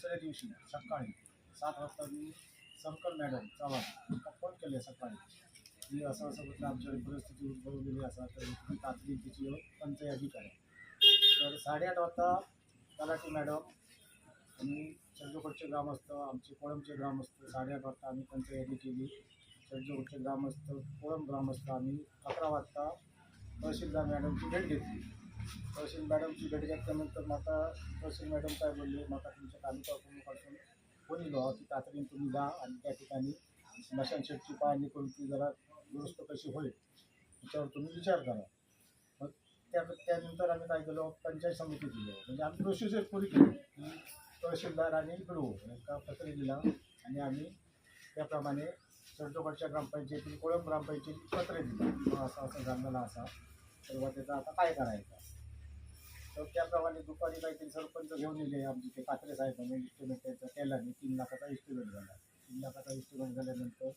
दुसऱ्या दिवशी सकाळी सात वाजता मी सर्कल मॅडम चव्हाण यांना फोन केले सकाळी. की असं असं म्हटलं आमच्याकडे परिस्थिती उद्भवलेली असा तर तुम्ही तिची येऊन पंचयादी करा तर साडेआठ वाजता तलाठी मॅडम आणि चंद्रपूरचे ग्रामस्थ आमचे कोळमचे ग्रामस्थ साडेआठ वाजता आम्ही पंचयादी केली. चंद्रपूरचे ग्रामस्थ कोळम ग्रामस्थ आम्ही अकरा वाजता तहसीलदार मॅडमची भेट घेतली. तहसील मॅडमची भेट घेतल्यानंतर माता तहसील मॅडम काय बोलले? माता तुमच्या तालुका प्रमुखाकडून कोणी येलो की तातडीने तुम्ही जा आणि त्या ठिकाणी स्मशानशेटची पाहणी करून ती जरा दुरुस्त कशी होईल त्याच्यावर तुम्ही विचार करा. मग त्या त्यानंतर आम्ही काय केलं? पंचायत समिती दिलं. म्हणजे आम्ही प्रोसिजर पुरी केली. की तहसीलदार आणि इकडू हो, एका पत्र दिला आणि आम्ही त्याप्रमाणे चंद्रपूरच्या ग्रामपंचायतीत कोळंब ग्रामपंचायतीत पत्र दिली. असं असं झालेलं असा तर बा आता काय करायचं? तर त्याप्रमाणे दुपारी काहीतरी सरपंच घेऊन येले आमचे ते कात्रे साहेबांनी इस्टिमेट त्याचा केला नाही तीन लाखाचा इस्टिमेट झाला. तीन लाखाचा इस्टिमेट झाल्यानंतर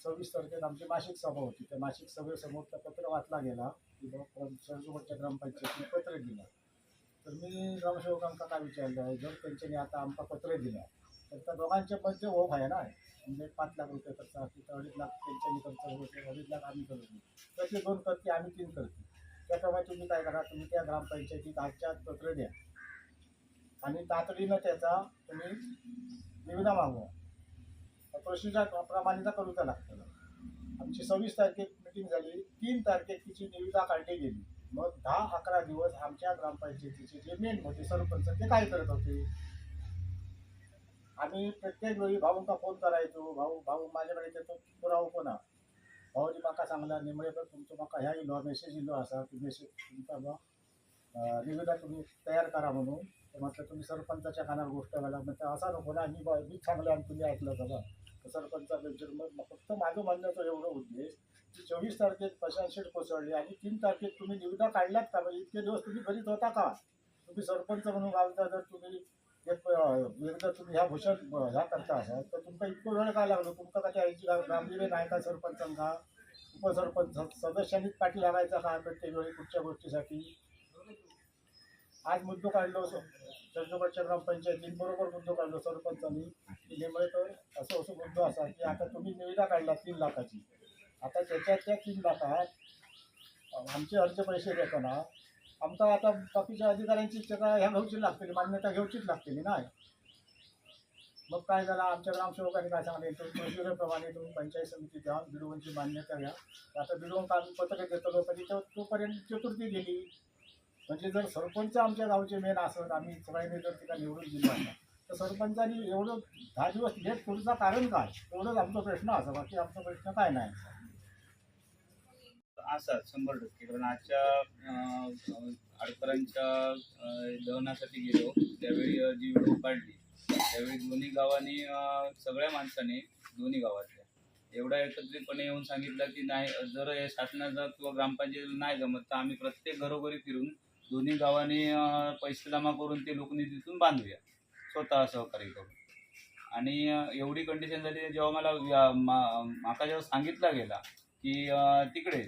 सव्वीस तारखेला आमची मासिक सभा होती. त्या मासिक सभेसमोर त्या पत्र वाचला गेला. की बाबा ग्रामपंचायतीने पत्र दिलं. तर मी ग्रामसेवकांना काय विचारलं आहे जर त्यांच्यानी आता आमका पत्र दिलं तर त्या दोघांच्या मध्ये ओघ आहे ना म्हणजे पाच लाख रुपये खर्च तिथं अडीच लाख त्यांच्यानी खर्च होते अडीच लाख आम्ही करतो. तसे दोन करते आम्ही तीन करते. त्याप्रमाणे तुम्ही काय करा तुम्ही त्या ग्रामपंचायतीत आजच्या पत्र द्या. आणि तातडीनं त्याचा तुम्ही निविदा मागवा. प्रोसिजर प्रमाणे करूचा लागतं आमची सव्वीस तारखेत मिटिंग झाली. तीन तारखेत तिची निविदा काढली गेली. मग दहा अकरा दिवस आमच्या ग्रामपंचायतीचे जे मेन होते सरपंच ते काय करत होते? आम्ही प्रत्येक वेळी भाऊंचा फोन करायचो. भाऊ भाऊ माझ्याकडे येतो पुरावो कोणा? भाऊजी म्हाका सांगला निमळेकर तुमचो म्हाका ह्या इलो मेसेज इलो असा की मेसेज तुमचा बा निविदा तुम्ही तयार करा म्हणून. तर म्हटलं तुम्ही सरपंचाच्या कानावर गोष्ट घाला. म्हणजे असा नको ना मी बा- मी सांगलं आणि तुम्ही ऐकलं बाबा तर सरपंचा मग फक्त माझं म्हणण्याचा एवढं उद्देश की चोवीस तारखेत पशांशीट कोसळली आणि तीन तारखेत तुम्ही निविदा काढल्यात का? म्हणजे इतके दिवस तुम्ही घरीच होता का? तुम्ही सरपंच म्हणून घालता जर तुम्ही एक एकदा तुम्ही ह्या भूषण ह्या करता असाल तर तुमचा इतकं वेळ काय लागलो? तुमचं का यायची गांभीर्य नाही का सरपंचांका उपसरपंच सदस्यांनीच पाठी लागायचा का प्रत्येक वेळी कुठच्या गोष्टीसाठी. आज मुद्दो काढलो चंद्रपूरच्या ग्रामपंचायतीन बरोबर मुद्दो काढलो सरपंचांनी. की तर असं असं मुद्दो असा की आता तुम्ही निविदा काढला तीन लाखाची. आता त्याच्यात त्या तीन लाखात आमचे अर्ज पैसे देताना आमचा आता बाकीच्या अधिकाऱ्यांची त्याचा ह्या घेऊची लागतील मान्यता घेऊचीच लागतील नाही. मग काय झालं आमच्या ग्रामसेवकांनी काय सांगले तुम्ही प्रोसिजरप्रमाणे तुम्ही पंचायत समिती द्या बिडवूंची मान्यता घ्या. आता बिडवून आम्ही पत्रक देतो तरी तिथं तोपर्यंत चतुर्थी गेली म्हणजे जर सरपंच आमच्या गावचे मेन असत आम्ही सगळ्यांनी जर तिला निवडून दिला तर सरपंचांनी एवढं दहा दिवस लेट करूचा कारण काय? एवढंच आमचा प्रश्न असा बाकी आमचा प्रश्न काय नाही. असं शंभर टक्के. कारण आजच्या आडकरांच्या दहनासाठी गेलो त्यावेळी जी व्हिडिओ काढली त्यावेळी दोन्ही गावांनी सगळ्या माणसाने दोन्ही गावातल्या एवढा एकत्रितपणे येऊन सांगितलं की नाही जर हे शासनाचं किंवा ग्रामपंचायतीला नाही जमत तर आम्ही प्रत्येक घरोघरी फिरून दोन्ही गावांनी पैसे जमा करून ते लोकनिधीतून बांधूया स्वतः सहकार्य करून. आणि एवढी कंडिशन झाली जेव्हा मला मा- माका जेव्हा सांगितला गेला की तिकडे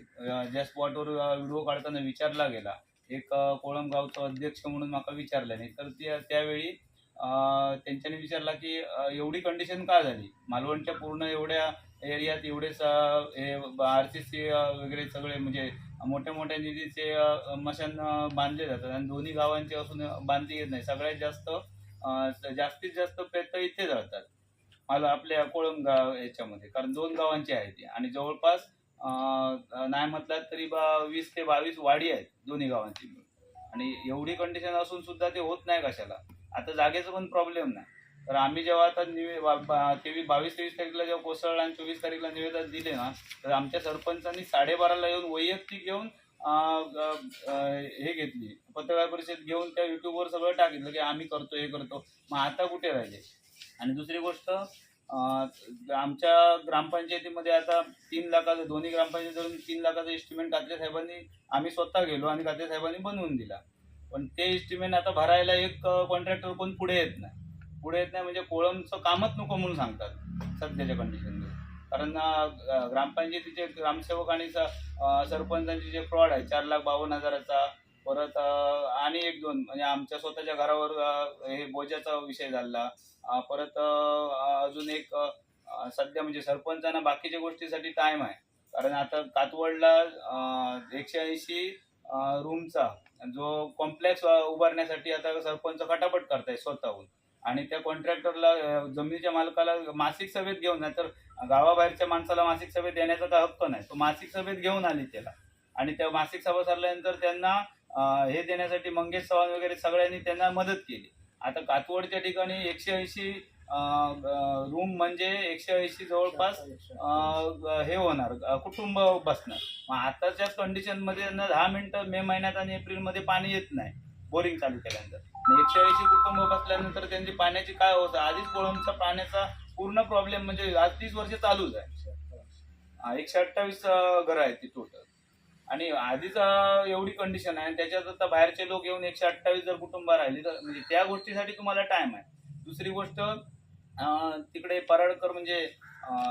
ज्या स्पॉटवर व्हिडिओ काढताना विचारला गेला. एक अं, अध्यक्ष म्हणून माका विचारलं नाही. तर त्या त्यावेळी त्यांच्याने त्यांच्यानी विचारला की एवढी कंडिशन का झाली? मालवणच्या पूर्ण एवढ्या एरियात एवढेच आर सी सी वगैरे सगळे म्हणजे मोठ्या मोठ्या निधीचे मशान बांधले जातात आणि दोन्ही गावांचे असून बांधली येत नाही. सगळ्यात जास्त जास्तीत जास्त प्रयत्न इथे जातात. मला आपल्या कोळमगाव याच्यामध्ये. कारण दोन गावांची आहे ती. आणि जवळपास नाही म्हटलं तरी बा वीस ते बावीस वाडी आहेत दोन्ही गावांची. आणि एवढी कंडिशन असून सुद्धा ते होत नाही कशाला. आता जागेचा पण प्रॉब्लेम नाही. तर आम्ही जेव्हा आता निवे बा- बा- तेवीस बावीस तेवीस तारीखला जेव्हा कोसळला आणि चोवीस तारीखला निवेदन दिले ना तर आमच्या सरपंचांनी साडेबाराला येऊन वैयक्तिक येऊन हे घेतली. पत्रकार परिषद घेऊन त्या युट्यूबवर सगळं टाकितलं की आम्ही करतो हे करतो. मग आता कुठे राहिले? आणि दुसरी गोष्ट आमच्या ग्रामपंचायतीमध्ये आता तीन लाखाचं दोन्ही ग्रामपंचायत धरून तीन लाखाचं एस्टिमेट कात्रे साहेबांनी आम्ही स्वतः गेलो आणि कात्रे साहेबांनी बनवून दिला. पण ते एस्टिमेट आता भरायला एक कॉन्ट्रॅक्टर कोण पुढे येत नाही. पुढे येत नाही म्हणजे कोळमचं कामच नको म्हणून सांगतात सध्याच्या कंडिशनमध्ये कारण ग्रामपंचायतीचे ग्रामसेवक आणि सरपंचांचे जे फ्रॉड आहे चार लाख बावन्न हजाराचा परत आणि एक दोन म्हणजे आमच्या स्वतःच्या घरावर हे बोजाचा विषय झाला. परत अजून एक सध्या म्हणजे सरपंचांना बाकीच्या गोष्टीसाठी टाइम आहे. कारण आता कातवडला एकशे ऐंशी रूमचा जो कॉम्प्लेक्स उभारण्यासाठी आता सरपंच फटाफट करताय स्वतःहून. आणि त्या कॉन्ट्रॅक्टरला जमिनीच्या मालकाला मासिक सभेत घेऊन नाही तर गावाबाहेरच्या माणसाला मासिक सभेत देण्याचा काय हक्क नाही. तो मासिक सभेत घेऊन आली त्याला. आणि त्या मासिक सभा सरल्यानंतर त्यांना हे देण्यासाठी मंगेश चव्हाण वगैरे सगळ्यांनी त्यांना मदत केली. आता कातवडच्या ठिकाणी एकशे ऐंशी रूम म्हणजे एकशे ऐंशी जवळपास हे होणार कुटुंब बसणार. मग आताच्या कंडिशनमध्ये त्यांना दहा मिनिटं मे महिन्यात आणि एप्रिलमध्ये पाणी येत नाही बोरिंग चालू केल्यानंतर. एकशे ऐंशी कुटुंब बसल्यानंतर त्यांची पाण्याची काय होतं आधीच कोळंबचा पाण्याचा पूर्ण प्रॉब्लेम म्हणजे आज तीस वर्ष चालूच आहे. एकशे अठ्ठावीस घरं आहेत ती टोटल आणि आधीच एवढी कंडिशन आहे. आणि त्याच्यात आता बाहेरचे लोक येऊन एकशे अठ्ठावीस जर कुटुंब राहिली तर म्हणजे त्या गोष्टीसाठी तुम्हाला टाइम आहे. दुसरी गोष्ट तिकडे पराडकर म्हणजे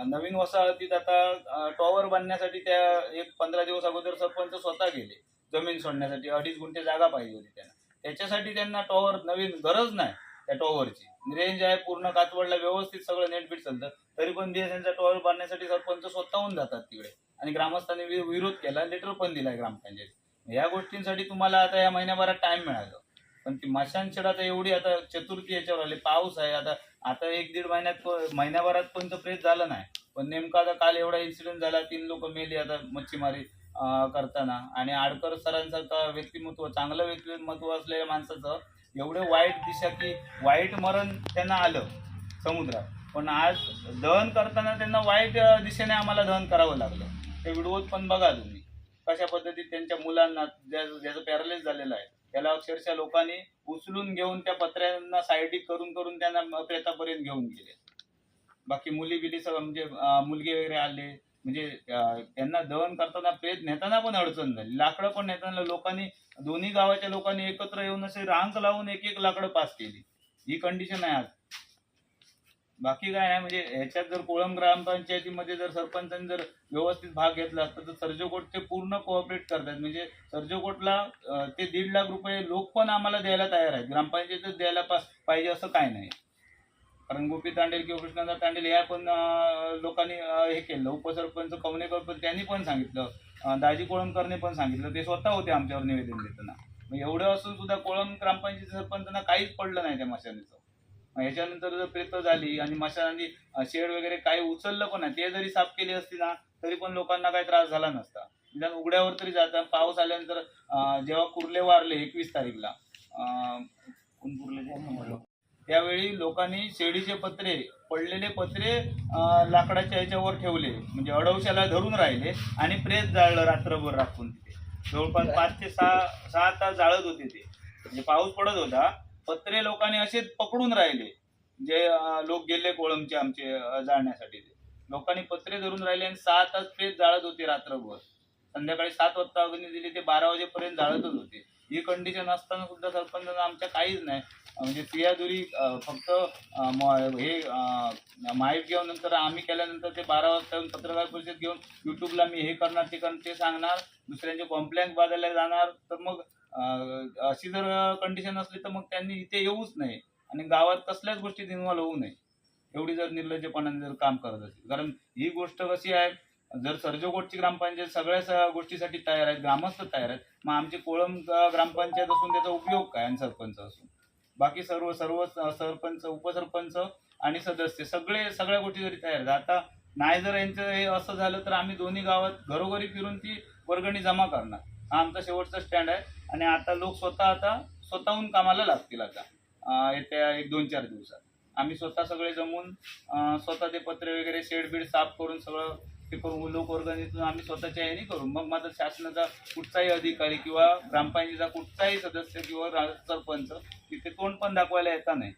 नवीन वसाहतीत आता टॉवर बांधण्यासाठी त्या एक पंधरा दिवस अगोदर सरपंच स्वतः गेले जमीन सोडण्यासाठी. अडीच गुंठे जागा पाहिजे होती त्यांना. त्याच्यासाठी त्यांना टॉवर नवीन गरज नाही. त्या टॉवरची. रेंज आहे पूर्ण कातवडला व्यवस्थित सगळं नेटबीट चालतं. तरी पण बीएसएनचा टॉवर बांधण्यासाठी सरपंच स्वतःहून जातात तिकडे. आणि ग्रामस्थांनी विरोध केला लेटर पण दिलाय ग्रामपंचायत या गोष्टींसाठी तुम्हाला आता या महिन्याभरात टाइम मिळाला. पण ती मशानशेड आता एवढी आता चतुर्थी याच्यावर आली. पाऊस आहे. आता आता एक दीड महिन्यात महिन्याभरात पण तर प्रेस झालं नाही. पण नेमका आता काल एवढा इन्सिडेंट झाला तीन लोक मेली आता मच्छीमारी करताना. आणि आडकर सरांसारखं व्यक्तिमत्व चांगलं व्यक्तिमत्व असलेल्या माणसाचं एवढं वाईट दिशा की वाईट मरण त्यांना आलं समुद्रात. पण आज दहन करताना त्यांना वाईट दिशेने आम्हाला दहन करावं लागलं. ते व्हिडिओत पण बघा तुम्ही. कशा पद्धतीत त्यांच्या मुलांना ज्या ज्याचं पॅरलाइज झालेलं आहे त्याला अक्षरशः लोकांनी उचलून घेऊन त्या पत्र्यांना सायडी करून करून त्यांना म- प्रेतापर्यंत घेऊन गेले. बाकी मुली बिली सगळं म्हणजे मुलगे वगैरे आले म्हणजे त्यांना दहन करताना प्रेत नेताना पण अडचण झाली. लाकडं पण नेताना लोकांनी दोन्ही गावाच्या लोकांनी एकत्र येऊन असे रांग लावून एक एक लाकडं पास केली. ही कंडिशन आहे आज. बाकी काय नाही म्हणजे ह्याच्यात जर कोळम ग्रामपंचायतीमध्ये जर सरपंचांनी जर व्यवस्थित भाग घेतला असता तर सर्जकोट ते पूर्ण कोऑपरेट करतात. म्हणजे सर्जकोटला ते दीड लाख रुपये लोक पण आम्हाला द्यायला तयार आहेत. ग्रामपंचायतच द्यायला पा- पाहिजे असं काय नाही. कारण गोपी तांडेल किंवा कृष्णदास तांडेल या पण लोकांनी हे केलं. उपसरपंच कवनेकर पण त्यांनी पण सांगितलं. दाजी कोळंबकरने पण सांगितलं. ते स्वतः होते आमच्यावर निवेदन देताना. मग एवढं असून सुद्धा कोळंब ग्रामपंचायत सरपंचांना काहीच पडलं नाही त्या मशानीचं. मग ह्याच्यानंतर जर प्रेत झाली आणि मशानांनी शेड वगैरे काही उचललं पण नाही ते जरी साफ केली असती ना तरी पण लोकांना काही त्रास झाला नसता. निदान उघड्यावर तरी जाता पाऊस आल्यानंतर जेव्हा कुर्ले वारले एकवीस तारीखला कुरले? त्यावेळी लोकांनी शेडीचे पत्रे पडलेले पत्रे लाकडाच्या ह्याच्यावर ठेवले. म्हणजे अडवशाला धरून राहिले आणि प्रेस जाळलं रात्रभर राखून तिथे. जवळपास पाच ते सहा सहा तास जाळत होते ते. म्हणजे पाऊस पडत होता. पत्रे लोकांनी असेच पकडून राहिले. जे लोक गेले कोळमचे आमचे जाळण्यासाठी ते. लोकांनी पत्रे धरून राहिले आणि सहा तास प्रेस जाळत होते रात्रभर. संध्याकाळी सात वाजता अग्नी दिली ते बारा वाजेपर्यंत जाळतच होते. ही कंडिशन असताना सुद्धा सरपंचांना आमच्या काहीच नाही. म्हणजे फिर्यादुरी फक्त म- हे माहीत घेऊन नंतर आम्ही केल्यानंतर ते बारा वाजता येऊन पत्रकार परिषद घेऊन युट्यूबला मी हे करणार ते करणार ते सांगणार दुसऱ्यांचे कॉम्प्लेन्स बाजायला जाणार. तर मग अशी जर कंडिशन असली तर मग त्यांनी इथे येऊच नाही आणि गावात कसल्याच गोष्टीत इन्व्हॉल्व होऊ नये. एवढी जर निर्लज्जपणाने जर काम करत असेल. कारण ही गोष्ट कशी आहे जर सर्जोकोटची ग्रामपंचायत सगळ्या गोष्टीसाठी तयार आहेत ग्रामस्थ तयार आहेत मग आमची कोळम ग्रामपंचायत असून त्याचा उपयोग काय आणि सरपंच असून? बाकी सर्व सर्व सरपंच उपसरपंच आणि सदस्य सगळे सगळ्या गोष्टी जरी तयार आहेत आता नाही जर यांचं हे असं झालं तर आम्ही दोन्ही गावात घरोघरी फिरून ती वर्गणी जमा करणार. हा आमचा शेवटचा स्टँड आहे आणि आता लोक स्वतः आता स्वतःहून कामाला लागतील आता. येत्या एक दोन चार दिवसात. आम्ही स्वतः सगळे जमून स्वतः ते पत्रे वगैरे शेड बीड साफ करून सगळं ते करून लोकवर्गणीतून आम्ही स्वतःच्या याने करू. मग माझा शासनाचा कुठचाही अधिकारी किंवा ग्रामपंचायतीचा कुठचाही सदस्य किंवा सरपंच तिथे तोंड पण दाखवायला येता नाही.